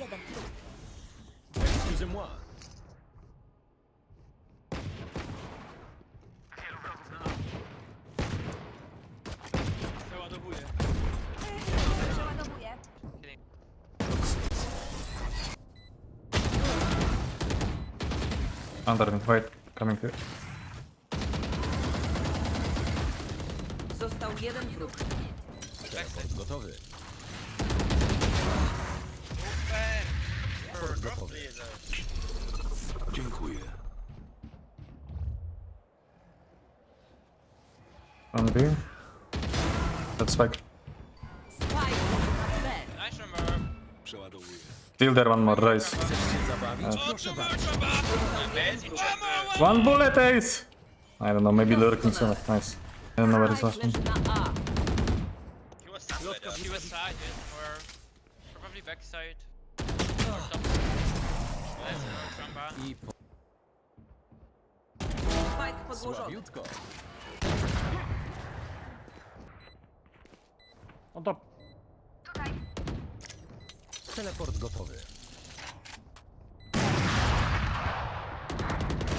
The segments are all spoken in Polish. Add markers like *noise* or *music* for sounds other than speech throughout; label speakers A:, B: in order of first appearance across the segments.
A: Jeden.
B: Excusez-moi.
C: Przeładowuję.
A: Przeładowuję.
D: Under me. Wait. Coming here.
E: Został jeden wróg.
B: Gotowy.
C: Super!
B: gotowy. Dziękuję.
D: On B. That's spike.
E: Spike. B.
C: Nice.
B: Przeładowuję.
D: Still there, one more. Race.
B: Chcesz się zabawić? Proszę bardzo.
D: One bullet ace! I don't know, maybe lurking soon. Nice. I don't know where he's last one.
E: leży na A.
C: He was side. He was side. Or probably backside. Or top.
B: I po...
E: Spike podłożony.
B: słabiutko.
D: On top.
B: Teleport gotowy.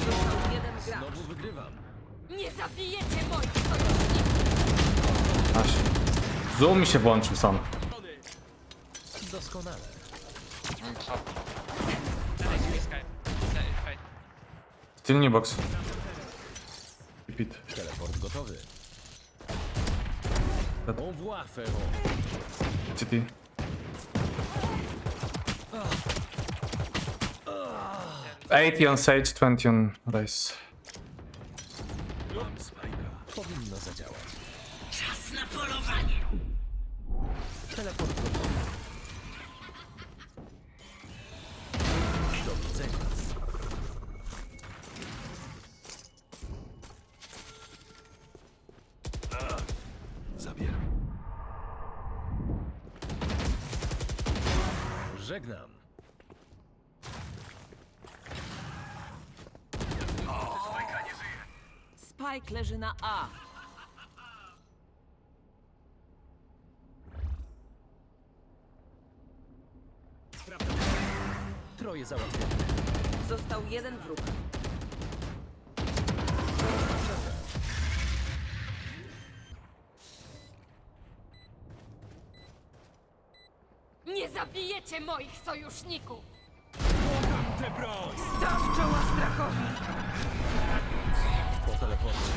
E: Został jeden gracz.
B: Znowu wygrywam.
A: Nie zabijecie moich sojuszników!
D: Aż. Zoom mi się włączył sam.
B: Doskonale.
D: New box. Keep it.
B: Teleport gotowy. Au revoir, Ferro.
D: City. Eighty on Sage, twenty on Race.
B: Powinno zadziałać.
E: Czas na polowanie.
B: Teleport Żegnam.
E: Spike leży na A.
B: Troje załatwione.
E: Został jeden wróg.
A: Zabijecie moich sojuszników!
E: Staw czoła strachowi.
B: Po teleporcie.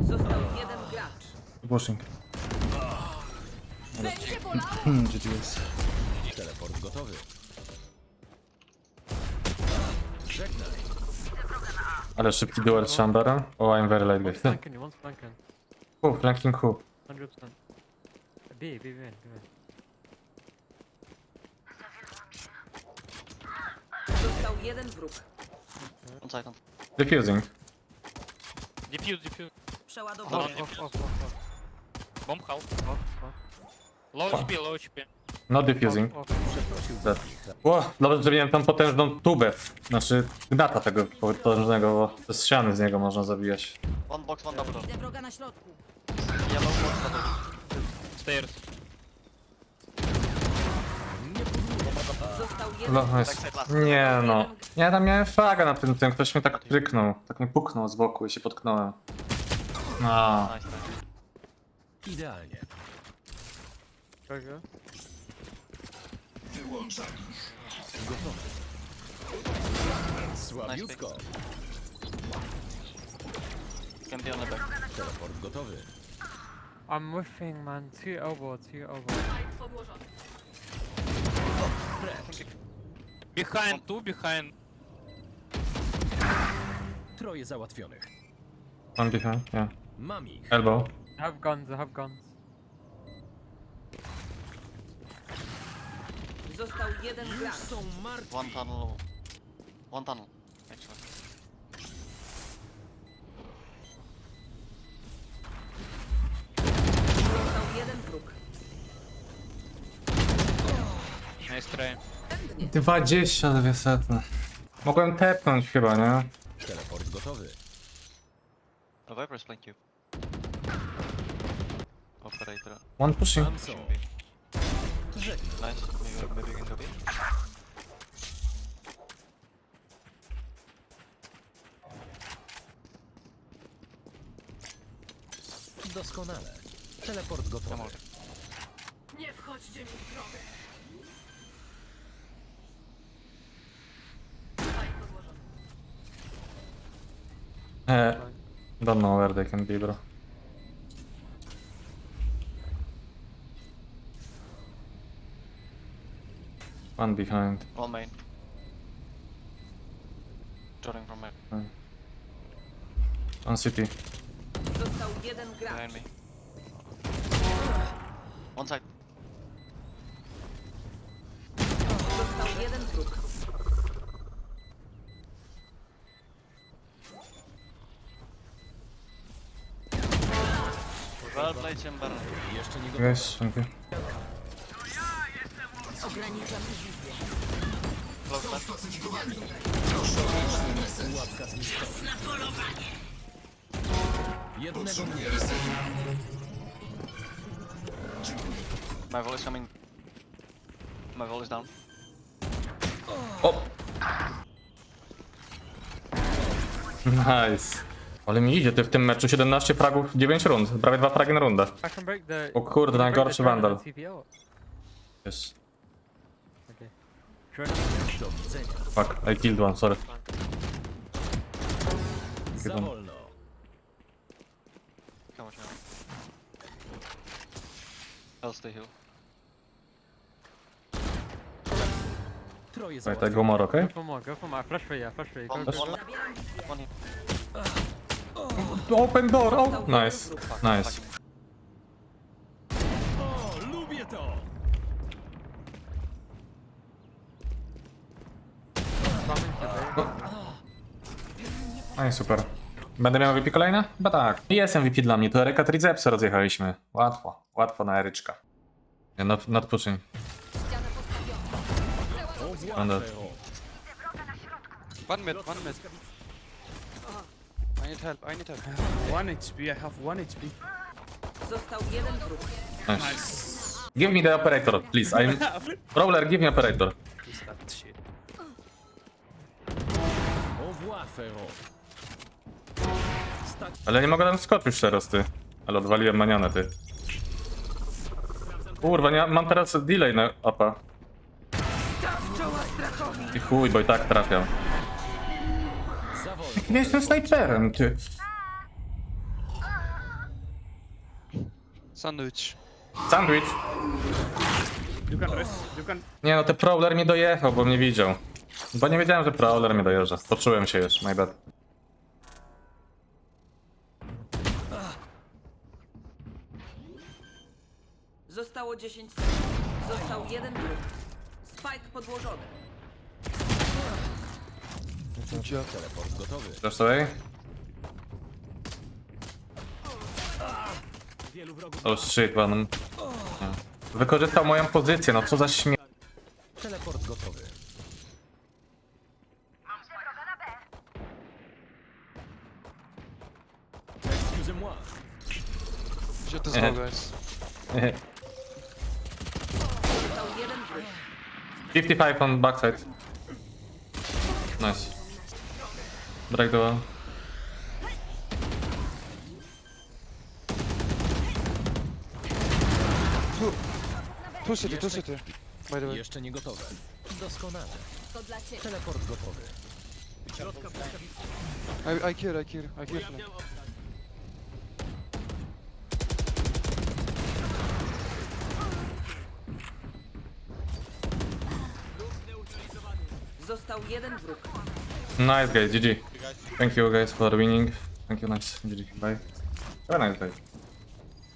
E: Został jeden gracz.
D: Pushing.
A: Będzie bolało!
D: Hmm, GGS.
B: Teleport gotowy. Żegnaj.
D: Ale szybki duel z Chambera. Oh, I'm very late.
F: Flanken, you want flanken.
D: Who? Flanking who?
F: 100%. B, B, B, B.
E: Został jeden wróg.
G: One one.
D: Defusing.
C: Defuse, defuse.
E: Przeładowany.
F: Off, off, off, off, off.
C: Bomb half.
F: Off, off.
C: Low HP, low HP.
D: Not defusing.
F: Off.
D: Dead. Ło, dobrze, że miałem tam potężną tubę. Znaczy, gnata tego potężnego, bo z ściany z niego można zabijać.
G: One box, one double door.
A: Widzę wroga na środku.
G: Yellow double door.
C: Stairs.
E: Został jeden
D: No,
E: wróg.
D: jest. Nie no. Ja tam miałem fraga na tym, tym ktoś mnie tak pryknął. Tak mnie puknął z boku i się potknąłem. No.
G: Nice, nice.
B: Idealnie.
F: Trigger.
B: Gotowy. Słabiutko.
G: Can be on the back.
B: Teleport gotowy.
F: I'm whiffing, man. Two elbow, two elbow.
A: Podłożony.
C: Behind, two behind.
B: Troje załatwionych.
D: One behind, yeah.
B: Mam ich.
D: Elbow.
F: I have guns, I have guns.
E: Został jeden
B: Już są martwi.
G: One tunnel. One tunnel,
C: Nice try.
D: 22 setne. Mogłem tepnąć chyba, nie?
B: Teleport gotowy.
G: Viper is playing cube. Open. operator.
D: One pushing.
B: Tam są.
G: Nice. You.
B: Doskonale. Teleport gotowy.
A: Nie wchodźcie mi w drogę.
D: Eh, don't know where they can be, bro. One behind.
G: One main. Jordan from main.
D: On city.
E: Został jeden gracz.
G: Behind me. One side.
E: Został jeden wróg.
G: Well played, Chamber.
B: Jeszcze nie gotowy.
D: Guys, thank you.
G: Close left. My wall is coming. My wall is down.
D: Nice. Ale mi idzie ty w tym meczu 17 fragów, 9 rund. Prawie 2 fragi na rundę.
F: I can break the.
D: O kurde,
F: can break
D: najgorszy
F: Jordan
D: vandal.
F: TPO.
D: Yes.
F: Okay.
D: Fuck, I killed one, sorry.
B: Za
D: Chyba-
B: wolno.
G: Come on, now. I'll stay heal.
B: Troje załatwione.
D: go more, okay?
F: Go for more, go for more. Flash for you, flash for you. Go,
G: One,
F: go,
G: one, one here.
D: Open door, oh! Nice. Nice.
B: O, lubię to!
D: No i super. Będę miał MVP kolejne? Chyba tak. Jest MVP dla mnie, to Eryka Tricepsa rozjechaliśmy. Łatwo, łatwo na Eryczka. Nie, Not, not pushing.
A: Ścianę postawiona.
B: O,
D: Będę-
B: włafę, o.
H: One mid, one mid. Need help, I need help.
I: One HP, I have one HP.
E: Został jeden wróg.
D: Nice. Give me the operator, please. I'm... *laughs* Brawler, give me operator.
I: That shit?
D: Ale nie mogę tam skoczyć teraz, ty. Ale odwaliłem manianę, ty. Kurwa, nie, mam teraz delay na opa. I chuj, bo i tak trafiam. Nie jestem snajperem, ty.
H: Sandwich.
D: Sandwich.
I: You can rest. You can.
D: Nie no, ten Prowler mnie dojechał, bo mnie widział. Bo nie wiedziałem, że Prowler mnie dojeżdża. Poczułem się już, my bad.
E: Zostało 10 sekund. Został jeden wróg. Spike podłożony.
B: Teleport gotowy.
D: Chcesz sobie? O shit. Nie. Wykorzystał moją pozycję, no co za śmie...
B: Teleport gotowy.
H: Guys.
E: Został jeden wróg.
D: 55 on backside. Nice. Break the wall.
H: Two city, two city. By the way.
B: Jeszcze nie gotowe. Doskonale.
A: To dla ciebie.
B: Teleport gotowy.
H: I, I kill, I kill, I kill.
E: Został jeden wróg.
D: Nice guys, GG. Thank you guys for winning. Thank you, nice. GG, bye. Have a nice day.